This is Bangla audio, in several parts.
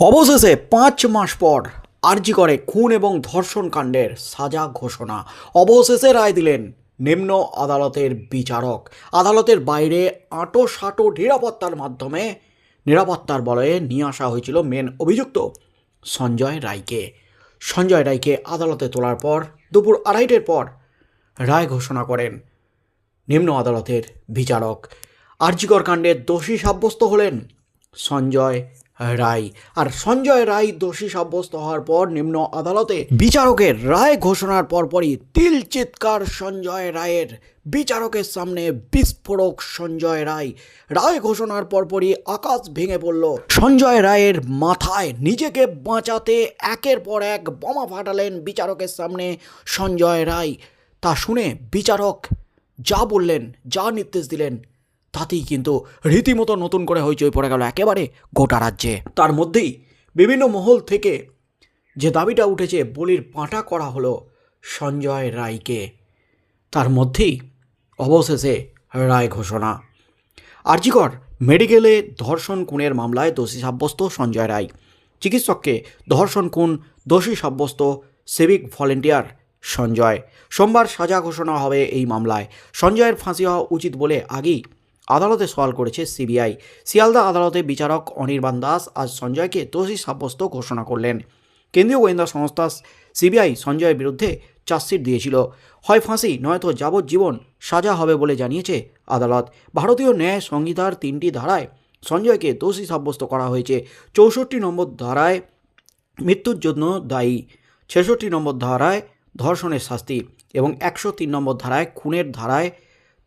অবশেষে পাঁচ মাস পর আরজি করে খুন এবং ধর্ষণ কাণ্ডের সাজা ঘোষণা। অবশেষে রায় দিলেন নিম্ন আদালতের বিচারক। আদালতের বাইরে আঁটো সাঁটো নিরাপত্তার মাধ্যমে নিরাপত্তার বলয়ে নিয়ে আসা হয়েছিল মেন অভিযুক্ত সঞ্জয় রায়কে। সঞ্জয় রায়কে আদালতে তোলার পর দুপুর আড়াইটের পর রায় ঘোষণা করেন নিম্ন আদালতের বিচারক। আরজিকর কাণ্ডের দোষী সাব্যস্ত হলেন সঞ্জয় রায়। আর সঞ্জয় রায় দোষী সাব্যস্ত হওয়ার পর নিম্ন আদালতে বিচারকের রায় ঘোষণার পরপরই তিল চিৎকার সঞ্জয় রায়ের। বিচারকের সামনে বিস্ফোরক সঞ্জয় রায়। রায় ঘোষণার পরপরই আকাশ ভেঙে পড়ল। সঞ্জয় রায়ের মাথায় নিজেকে বাঁচাতে একের পর এক বোমা ফাটালেন বিচারকের সামনে সঞ্জয় রায়। তা শুনে বিচারক যা বললেন, যা নির্দেশ দিলেন তাতেই কিন্তু রীতিমতো নতুন করে হইচই পড়ে গেল একেবারে গোটা রাজ্যে। তার মধ্যেই বিভিন্ন মহল থেকে যে দাবিটা উঠেছে বলির পাঁটা করা হলো সঞ্জয় রায়কে। তার মধ্যেই অবশেষে রায় ঘোষণা। আরজিকর মেডিকেলে ধর্ষণ খুনের মামলায় দোষী সাব্যস্ত সঞ্জয় রায়। চিকিৎসককে ধর্ষণ খুন, দোষী সাব্যস্ত সিভিক ভলেন্টিয়ার সঞ্জয়। সোমবার সাজা ঘোষণা হবে এই মামলায়। সঞ্জয়ের ফাঁসি হওয়া উচিত বলে আগেই আদালতে সওয়াল করেছে সিবিআই। শিয়ালদা আদালতে বিচারক অনির্বাণ দাস আজ সঞ্জয়কে দোষী সাব্যস্ত ঘোষণা করলেন। কেন্দ্রীয় গোয়েন্দা সংস্থা সিবিআই সঞ্জয়ের বিরুদ্ধে চার্জশিট দিয়েছিল। হয় ফাঁসি, নয়তো যাবজ্জীবন সাজা হবে বলে জানিয়েছে আদালত। ভারতীয় ন্যায় সংহিতার তিনটি ধারায় সঞ্জয়কে দোষী সাব্যস্ত করা হয়েছে। চৌষট্টি নম্বর ধারায় মৃত্যুর জন্য দায়ী। ছেষট্টি নম্বর ধারায় ধর্ষণের শাস্তি এবং একশো তিন নম্বর ধারায় খুনের ধারায়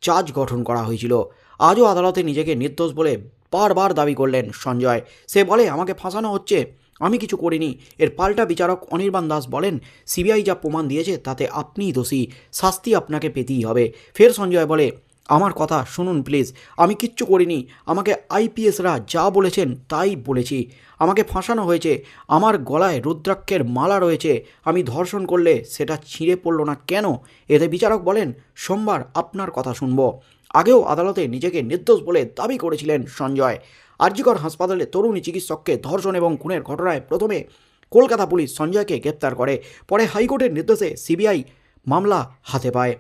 চার্জ গঠন করা হয়েছিল। আজও আদালতে নিজেকে নির্দোষ বলে বারবার দাবি করলেন সঞ্জয়। সে বলে, আমাকে ফাঁসানো হচ্ছে। আমি কিছু করিনি। এর পাল্টা বিচারক অনির্বাণ দাস বলেন, সিবিআই যা প্রমাণ দিয়েছে, তাতে আপনিই দোষী। শাস্তি আপনাকে পেতেই হবে। ফের সঞ্জয় বলে, আমার কথা শুনুন প্লিজ। আমি কিচ্ছু করিনি। আমাকে আইপিএসরা যা বলেছেন, তাই বলেছি। আমাকে ফাঁসানো হয়েছে। আমার গলায় রুদ্রাক্ষের মালা রয়েছে। আমি ধর্ষণ করলে সেটা ছিঁড়ে পড়ল না কেন? এতে বিচারক বলেন, সোমবার আপনার কথা শুনব। আগেও আদালতে নিজেকে নির্দোষ বলে দাবি করেছিলেন সঞ্জয়। আরজিকর হাসপাতালে তরুণী চিকিৎসককে ধর্ষণ এবং খুনের ঘটনায় প্রথমে কলকাতা পুলিশ সঞ্জয়কে গ্রেপ্তার করে, পরে হাইকোর্টের নির্দেশে সিবিআই মামলা হাতে পায়।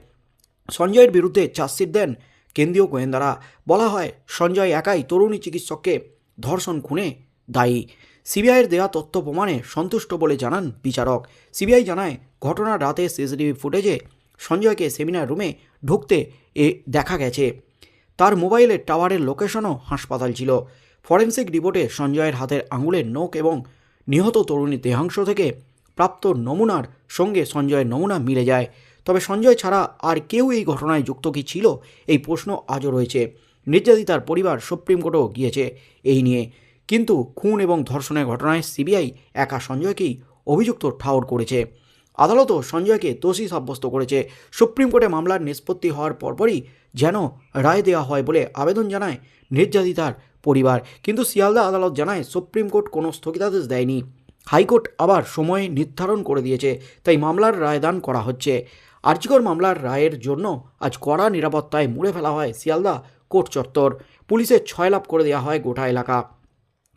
সঞ্জয়ের বিরুদ্ধে চার্জশিট দেন কেন্দ্রীয় গোয়েন্দারা। বলা হয়, সঞ্জয় একাই তরুণী চিকিৎসককে ধর্ষণ, খুনে দায়ী। সিবিআইয়ের দেওয়া তথ্য প্রমাণে সন্তুষ্ট বলে জানান বিচারক। সিবিআই জানায়, ঘটনার রাতে সিসিটিভি ফুটেজে সঞ্জয়কে সেমিনার রুমে ঢুকতে এ দেখা গেছে। তার মোবাইলের টাওয়ারের লোকেশনও হাসপাতাল ছিল। ফরেন্সিক রিপোর্টে সঞ্জয়ের হাতের আঙুলের নখ এবং নিহত তরুণী দেহাংশ থেকে প্রাপ্ত নমুনার সঙ্গে সঞ্জয়ের নমুনা মিলে যায়। তবে সঞ্জয় ছাড়া আর কেউ এই ঘটনায় যুক্ত কি ছিল? এই প্রশ্ন আজও রয়েছে। নির্যাতিতার পরিবার সুপ্রিম কোর্টেও গিয়েছে এই নিয়ে। কিন্তু খুন এবং ধর্ষণের ঘটনায় সিবিআই একা সঞ্জয়কেই অভিযুক্ত ঠাউর করেছে। আদালতও সঞ্জয়কে দোষী সাব্যস্ত করেছে। সুপ্রিম কোর্টে মামলার নিষ্পত্তি হওয়ার পরপরই যেন রায় দেওয়া হয় বলে আবেদন জানায় নির্যাতিতার পরিবার। কিন্তু শিয়ালদা আদালত জানায়, সুপ্রিম কোর্ট কোনো স্থগিতাদেশ দেয়নি। হাইকোর্ট আবার সময় নির্ধারণ করে দিয়েছে, তাই মামলার রায়দান করা হচ্ছে। আর্জিকর মামলার রায়ের জন্য আজ কড়া নিরাপত্তায় মুড়ে ফেলা হয় শিয়ালদা কোর্ট চত্বর। পুলিশের ছয় লাভ করে দেওয়া হয় গোটা এলাকা।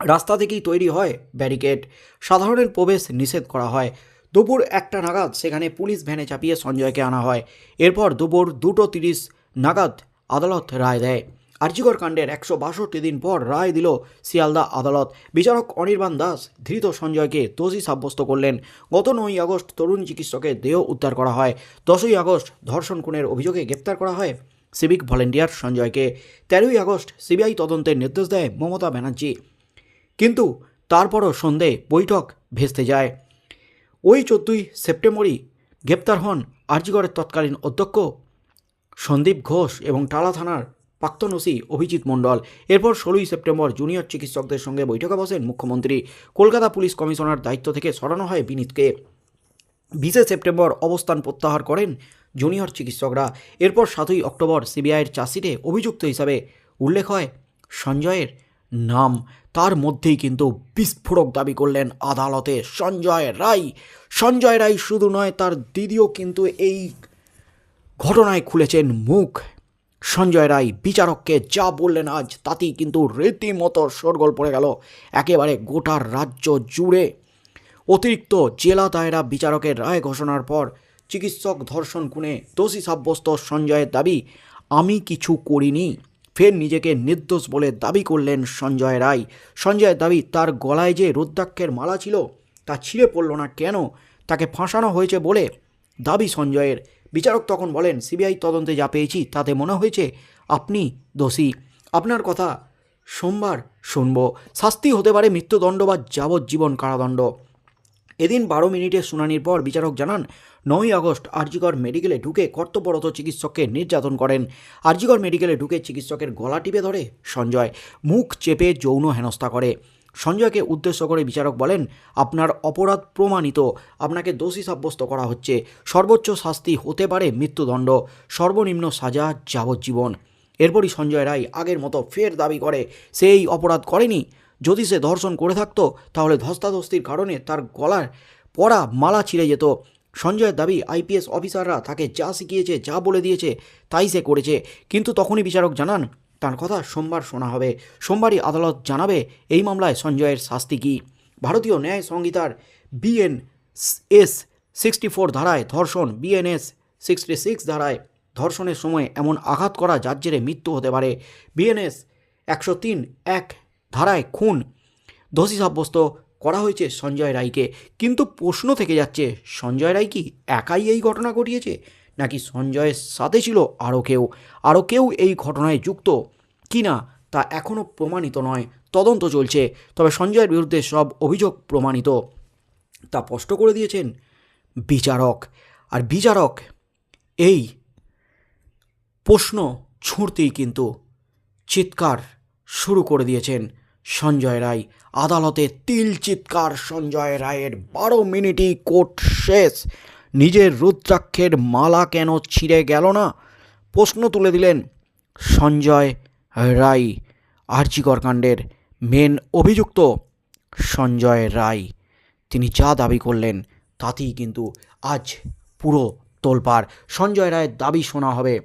রাস্তা থেকেই তৈরি হয় ব্যারিকেড। সাধারণের প্রবেশ নিষেধ করা হয়। দুপুর একটা নাগাদ সেখানে পুলিশ ভ্যানে চাপিয়ে সঞ্জয়কে আনা হয়। এরপর দুপুর দুটো তিরিশ নাগাদ আদালত রায় দেয়। আর্জিকর কাণ্ডের একশো বাষট্টি দিন পর রায় দিল শিয়ালদা আদালত। বিচারক অনির্বাণ দাস ধৃত সঞ্জয়কে দোষী সাব্যস্ত করলেন। গত নয় আগস্ট তরুণ চিকিৎসকের দেহ উদ্ধার করা হয়। দশই আগস্ট ধর্ষণ খুনের অভিযোগে গ্রেপ্তার করা হয় সিভিক ভলেন্টিয়ার সঞ্জয়কে। তেরোই আগস্ট সিবিআই তদন্তের নির্দেশ দেয় মমতা ব্যানার্জি। কিন্তু তারপরও সন্ধে বৈঠক ভেস্তে যায়। ওই চোদ্দই সেপ্টেম্বরই গ্রেপ্তার হন আরজিগড়ের তৎকালীন অধ্যক্ষ সন্দীপ ঘোষ এবং টালা থানার প্রাক্তন ওসি অভিজিৎ মণ্ডল। এরপর ষোলোই সেপ্টেম্বর জুনিয়র চিকিৎসকদের সঙ্গে বৈঠকে বসেন মুখ্যমন্ত্রী। কলকাতা পুলিশ কমিশনার দায়িত্ব থেকে সরানো হয় বিনীতকে। বিশে সেপ্টেম্বর অবস্থান প্রত্যাহার করেন জুনিয়র চিকিৎসকরা। এরপর সাতই অক্টোবর সিবিআইয়ের চার্জশিটে অভিযুক্ত হিসাবে উল্লেখ হয় সঞ্জয়ের নাম তার মধ্যেই কিন্তু বিস্ফোরক দাবি করলেন আদালতে সঞ্জয় রায়। সঞ্জয় রায় শুধু নয়, তার দিদিও কিন্তু এই ঘটনায় খুলেছেন মুখ। সঞ্জয় রায় বিচারককে যা বললেন আজ, তাতেই কিন্তু রীতিমতো শোরগোল পড়ে গেল। একেবারে গোটার রাজ্য জুড়ে। অতিরিক্ত জেলা দায়রা বিচারকের রায় ঘোষণার পর চিকিৎসক ধর্ষণ খুনে দোষী সাব্যস্ত সঞ্জয়ের দাবি, আমি কিছু করিনি। ফের নিজেকে নির্দোষ বলে দাবি করলেন সঞ্জয় রায়। সঞ্জয়ের দাবি, তার গলায় যে রুদ্রাক্ষের মালা ছিল, তা ছিঁড়ে পড়ল না কেন? তাকে ফাঁসানো হয়েছে বলে দাবি সঞ্জয়ের। বিচারক তখন বলেন, সিবিআই তদন্তে যা পেয়েছি, তাতে মনে হয়েছে আপনি দোষী। আপনার কথা সোমবার শুনব। শাস্তি হতে পারে মৃত্যুদণ্ড বা যাবজ্জীবন কারাদণ্ড। এদিন বারো মিনিটের শুনানির পর বিচারক জানান, নয়ই আগস্ট আরজিকর মেডিকেলে ঢুকে কর্তব্যরত চিকিৎসককে নির্যাতন করেন। আরজিকর মেডিকেলে ঢুকে চিকিৎসকের গলা টিপে ধরে সঞ্জয়, মুখ চেপে যৌন হেনস্থা করে। সঞ্জয়কে উদ্দেশ্য করে বিচারক বলেন, আপনার অপরাধ প্রমাণিত, আপনাকে দোষী সাব্যস্ত করা হচ্ছে। সর্বোচ্চ শাস্তি হতে পারে মৃত্যুদণ্ড, সর্বনিম্ন সাজা যাবজ্জীবন। এরপরই সঞ্জয় রায় আগের মতো ফের দাবি করে, সেই অপরাধ করেনি যদি সে ধর্ষণ করে থাকতো, তাহলে ধস্তাধস্তির কারণে তার গলার পরা মালা ছিঁড়ে যেত। সঞ্জয়ের দাবি, আইপিএস অফিসাররা তাকে যা শিখিয়েছে, যা বলে দিয়েছে, তাই সে করেছে। কিন্তু তখনই বিচারক জানান, তার কথা সোমবার শোনা হবে। সোমবারই আদালত জানাবে এই মামলায় সঞ্জয়ের শাস্তি কী। ভারতীয় ন্যায় সংহিতার বিএন এস সিক্সটি ফোর ধারায় ধর্ষণ, বিএনএস সিক্সটি সিক্স ধারায় ধর্ষণের সময় এমন আঘাত করা যার জেরে মৃত্যু হতে পারে। বিএনএস একশো তিন, এক ধারায় খুন। দোষী সাব্যস্ত করা হয়েছে সঞ্জয় রায়কে। কিন্তু প্রশ্ন থেকে যাচ্ছে, সঞ্জয় রায় কি একাই এই ঘটনা ঘটিয়েছে? নাকি সঞ্জয়ের সাথে ছিল আরও কেউ? আরও কেউ এই ঘটনায় যুক্ত? কি না, তা এখনও প্রমাণিত নয়। তদন্ত চলছে, তবে সঞ্জয়ের বিরুদ্ধে সব অভিযোগ প্রমাণিত। তা স্পষ্ট করে দিয়েছেন বিচারক। আর বিচারক, এই প্রশ্ন ছুঁড়তেই কিন্তু চিৎকার শুরু করে দিয়েছেন। সঞ্জয় রায়। আদালতে তিল চিৎকার, সঞ্জয় রায়ের বারো মিনিটই কোর্ট শেষ। নিজের রুদ্রাক্ষের মালা কেন ছিঁড়ে গেল না? প্রশ্ন তুলে দিলেন সঞ্জয় রায় আর্জিকর কাণ্ডের মেন অভিযুক্ত সঞ্জয় রায়। তিনি যা দাবি করলেন, তাতেই কিন্তু আজ পুরো তোলপাড়। সঞ্জয় রায়ের দাবি শোনা হবে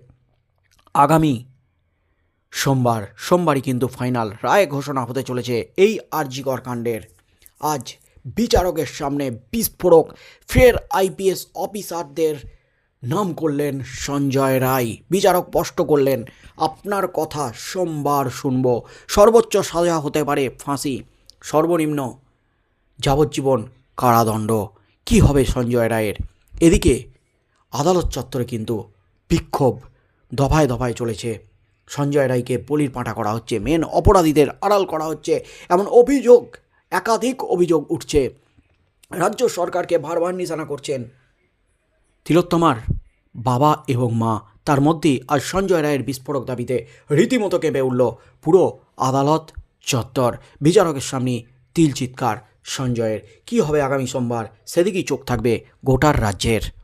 আগামী সোমবার, সোমবারই কিন্তু ফাইনাল রায় ঘোষণা হতে চলেছে এই আরজিকর কাণ্ডের। আজ বিচারকের সামনে বিস্ফোরক, ফের আইপিএস অফিসারদের নাম করলেন সঞ্জয় রায়। বিচারক স্পষ্ট করলেন, আপনার কথা সোমবার শুনব। সর্বোচ্চ সাজা হতে পারে ফাঁসি। সর্বনিম্ন যাবজ্জীবন কারাদণ্ড। কি হবে সঞ্জয় রায়ের? এদিকে আদালত চত্বরে কিন্তু বিক্ষোভ দফায় দফায় চলেছে। সঞ্জয় রায়কে পলির পাঁটা করা হচ্ছে মেন অপরাধীদের আড়াল করা হচ্ছে, এমন অভিযোগ, একাধিক অভিযোগ উঠছে। রাজ্য সরকারকে বারবার নিশানা করছেন তিলোত্তমার বাবা এবং মা। তার মধ্যেই আজ সঞ্জয় রায়ের বিস্ফোরক দাবিতে রীতিমতো কেঁপে উঠল পুরো আদালত চত্বর। বিচারকের সামনে তিল চিৎকার, সঞ্জয়ের কী হবে আগামী সোমবার, সেদিকেই চোখ থাকবে গোটার রাজ্যের।